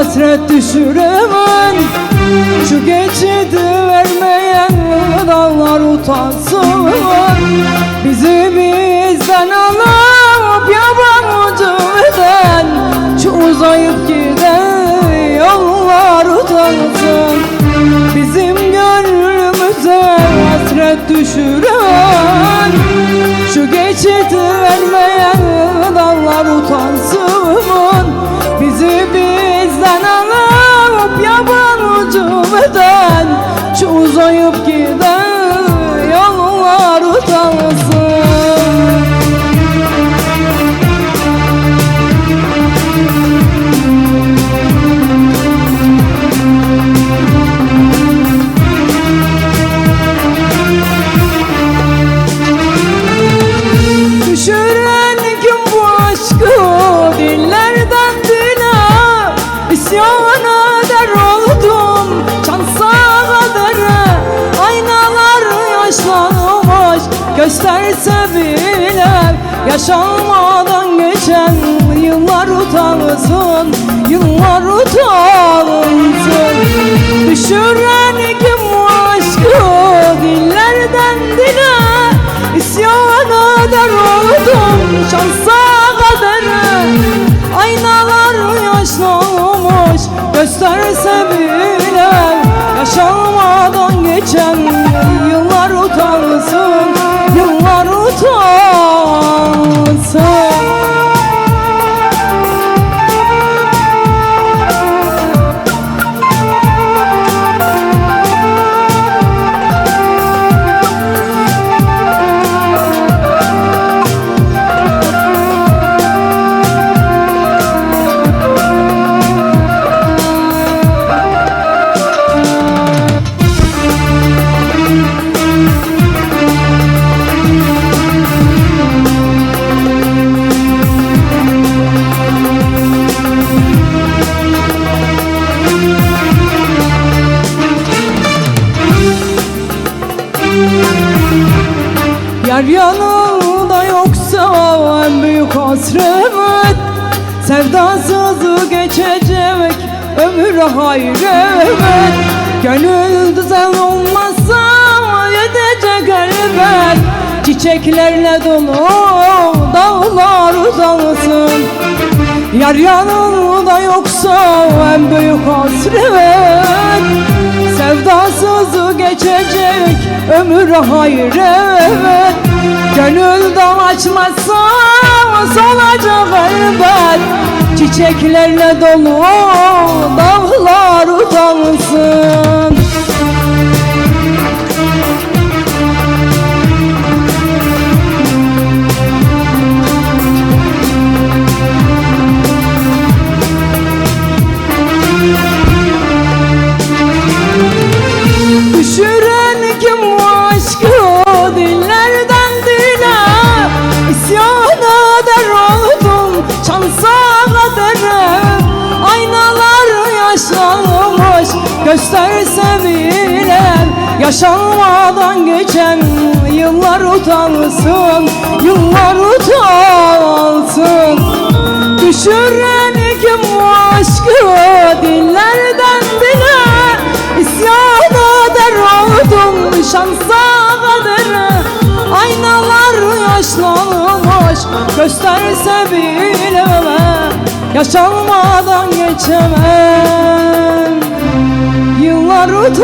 hasret düşürümün Şu geçidi vermeyen dallar utansın Bizi bizden alıp yabancı veren Şu uzayıp giden yollar utansın. Bizim gönlümüze hasret düşüren Şu geçidi vermeyen dallar utansın uzayıp giden yollar utansın Düşüren kim bu aşkı dillerden dile? İsyan gösterse bile Yaşanmadan geçen yıllar utansın Yıllar utansın. Düşüren kim bu aşkı dillerden dile İsyan eder oldum şansa Yar yanında yoksa en büyük hasret Sevdasız geçecek ömür hayret Gönül düzen olmazsa yetecek elbet. Çiçeklerle dolu dağlar uzansın. Yar yanında yoksa en büyük hasret. Sevdasız geçecek ömür hayret Gönülden açmazsa solacak elbet. Çiçeklerle dolu dağlar Yaşanmadan geçen yıllar utansın Yıllar utansın. Düşüren kim bu aşkı dillerden dile. İsyan eder oldum şansa kadere Aynalar yaşlanmış gösterse bile Yaşanmadan geçemem মরুধ